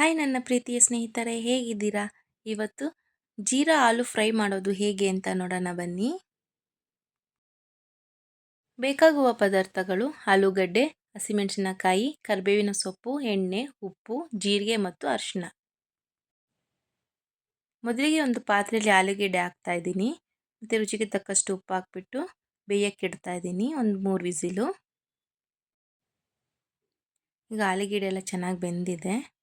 Hi ನನ್ನ ಪ್ರೀತಿಯ ಸ್ನೇಹಿತರೆ, ಹೇಗಿದ್ದೀರಾ? ಇವತ್ತು ಜೀರಾ ಆಲೂ ಫ್ರೈ ಮಾಡೋದು ಹೇಗೆ ಅಂತ ನೋಡೋಣ ಬನ್ನಿ. ಬೇಕಾಗುವ ಪದಾರ್ಥಗಳು ಆಲೂಗಡ್ಡೆ, ಹಸಿಮೆಣಸಿನಕಾಯಿ, ಕರಿಬೇವಿನ ಸೊಪ್ಪು, ಎಣ್ಣೆ, ಉಪ್ಪು, ಜೀರಿಗೆ ಮತ್ತು ಅರಿಶಿನ ಮೊದಲಿಗೆ ಒಂದು ಪಾತ್ರೆಯಲ್ಲಿ ಆಲೂಗೆಡ್ಡೆ ಹಾಕ್ತಾ ಇದ್ದೀನಿ. ಮತ್ತು ರುಚಿಗೆ ತಕ್ಕಷ್ಟು ಉಪ್ಪು ಹಾಕ್ಬಿಟ್ಟು ಬೇಯಕ್ಕೆ ಇಡ್ತಾ ಇದ್ದೀನಿ, ಒಂದು ಮೂರು ವಿಸಿಲು. ಈಗ ಆಲೂಗೆಡ್ಡೆ ಎಲ್ಲ ಚೆನ್ನಾಗಿ ಬೆಂದಿದೆ.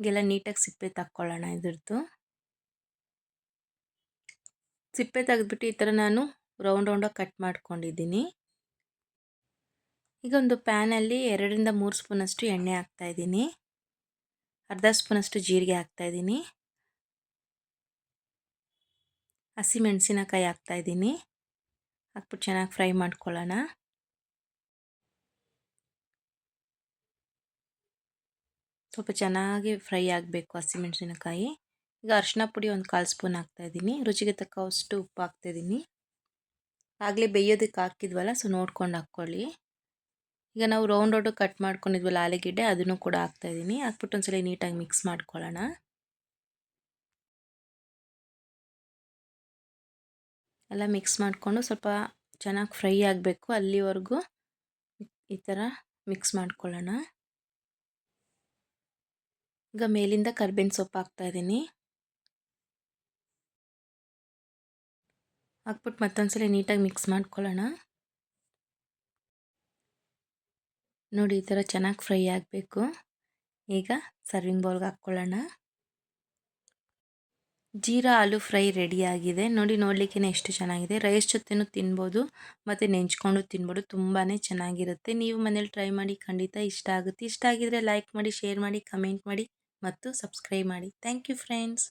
ಈಗೆಲ್ಲ ನೀಟಾಗಿ ಸಿಪ್ಪೆ ತಕ್ಕೊಳ್ಳೋಣ ಇದ್ರದ್ದು. ಸಿಪ್ಪೆ ತೆಗೆದ್ಬಿಟ್ಟು ಈ ಥರ ನಾನು ರೌಂಡ್ ರೌಂಡಾಗಿ ಕಟ್ ಮಾಡ್ಕೊಂಡಿದ್ದೀನಿ. ಈಗ ಒಂದು ಪ್ಯಾನಲ್ಲಿ ಎರಡರಿಂದ ಮೂರು ಸ್ಪೂನಷ್ಟು ಎಣ್ಣೆ ಹಾಕ್ತಾಯಿದ್ದೀನಿ ಅರ್ಧ ಸ್ಪೂನಷ್ಟು ಜೀರಿಗೆ ಹಾಕ್ತಾಯಿದ್ದೀನಿ ಹಸಿಮೆಣಸಿನಕಾಯಿ ಹಾಕ್ತಾಯಿದ್ದೀನಿ ಹಾಕ್ಬಿಟ್ಟು ಚೆನ್ನಾಗಿ ಫ್ರೈ ಮಾಡ್ಕೊಳ್ಳೋಣ. ಸ್ವಲ್ಪ ಚೆನ್ನಾಗಿ ಫ್ರೈ ಆಗಬೇಕು ಹಸಿಮೆಣಸಿನಕಾಯಿ ಈಗ ಅರಿಶಿನ ಪುಡಿ ಒಂದು ಕಾಲು ಸ್ಪೂನ್ ಹಾಕ್ತಾಯಿದ್ದೀನಿ ರುಚಿಗೆ ತಕ್ಕಷ್ಟು ಉಪ್ಪು ಹಾಕ್ತಾಯಿದ್ದೀನಿ ಆಗಲೇ ಬೇಯೋದಕ್ಕೆ ಹಾಕಿದ್ವಲ್ಲ ಸೊ ನೋಡ್ಕೊಂಡು ಹಾಕ್ಕೊಳ್ಳಿ. ಈಗ ನಾವು ರೌಂಡ್ ರೌಂಡು ಕಟ್ ಮಾಡ್ಕೊಂಡಿದ್ವಲ್ಲ ಆಲೂಗೆಡ್ಡೆ, ಅದನ್ನು ಕೂಡ ಹಾಕ್ತಾಯಿದ್ದೀನಿ ಹಾಕ್ಬಿಟ್ಟು ಒಂದ್ಸಲ ನೀಟಾಗಿ ಮಿಕ್ಸ್ ಮಾಡ್ಕೊಳ್ಳೋಣ. ಎಲ್ಲ ಮಿಕ್ಸ್ ಮಾಡಿಕೊಂಡು ಸ್ವಲ್ಪ ಚೆನ್ನಾಗಿ ಫ್ರೈ ಆಗಬೇಕು ಅಲ್ಲಿವರೆಗೂ. ಈ ಥರ ಮಿಕ್ಸ್ ಮಾಡ್ಕೊಳ್ಳೋಣ. ಈಗ ಮೇಲಿಂದ ಕರ್ಬೇವಿನ ಸೊಪ್ಪು ಹಾಕ್ತಾಯಿದ್ದೀನಿ ಹಾಕ್ಬಿಟ್ಟು ಮತ್ತೊಂದ್ಸಲ ನೀಟಾಗಿ ಮಿಕ್ಸ್ ಮಾಡ್ಕೊಳ್ಳೋಣ. ನೋಡಿ, ಈ ಥರ ಚೆನ್ನಾಗಿ ಫ್ರೈ ಆಗಬೇಕು. ಈಗ ಸರ್ವಿಂಗ್ ಬೌಲ್ಗೆ ಹಾಕ್ಕೊಳ್ಳೋಣ. ಜೀರಾ, ಆಲೂ ಫ್ರೈ ರೆಡಿಯಾಗಿದೆ ನೋಡಿ ನೋಡಲಿಕ್ಕೆ ಎಷ್ಟು ಚೆನ್ನಾಗಿದೆ. ರೈಸ್ ಜೊತೆನೂ ತಿನ್ಬೋದು, ಮತ್ತು ನೆಂಚ್ಕೊಂಡು ತಿನ್ಬೋದು ತುಂಬಾ ಚೆನ್ನಾಗಿರುತ್ತೆ. ನೀವು ಮನೇಲಿ ಟ್ರೈ ಮಾಡಿ ಖಂಡಿತ ಇಷ್ಟ ಆಗುತ್ತೆ. ಇಷ್ಟ ಆಗಿದರೆ ಲೈಕ್ ಮಾಡಿ ಶೇರ್ ಮಾಡಿ ಕಮೆಂಟ್ ಮಾಡಿ. ಮತ್ತು ಸಬ್ಸ್ಕ್ರೈಬ್ ಮಾಡಿ. Thank you friends.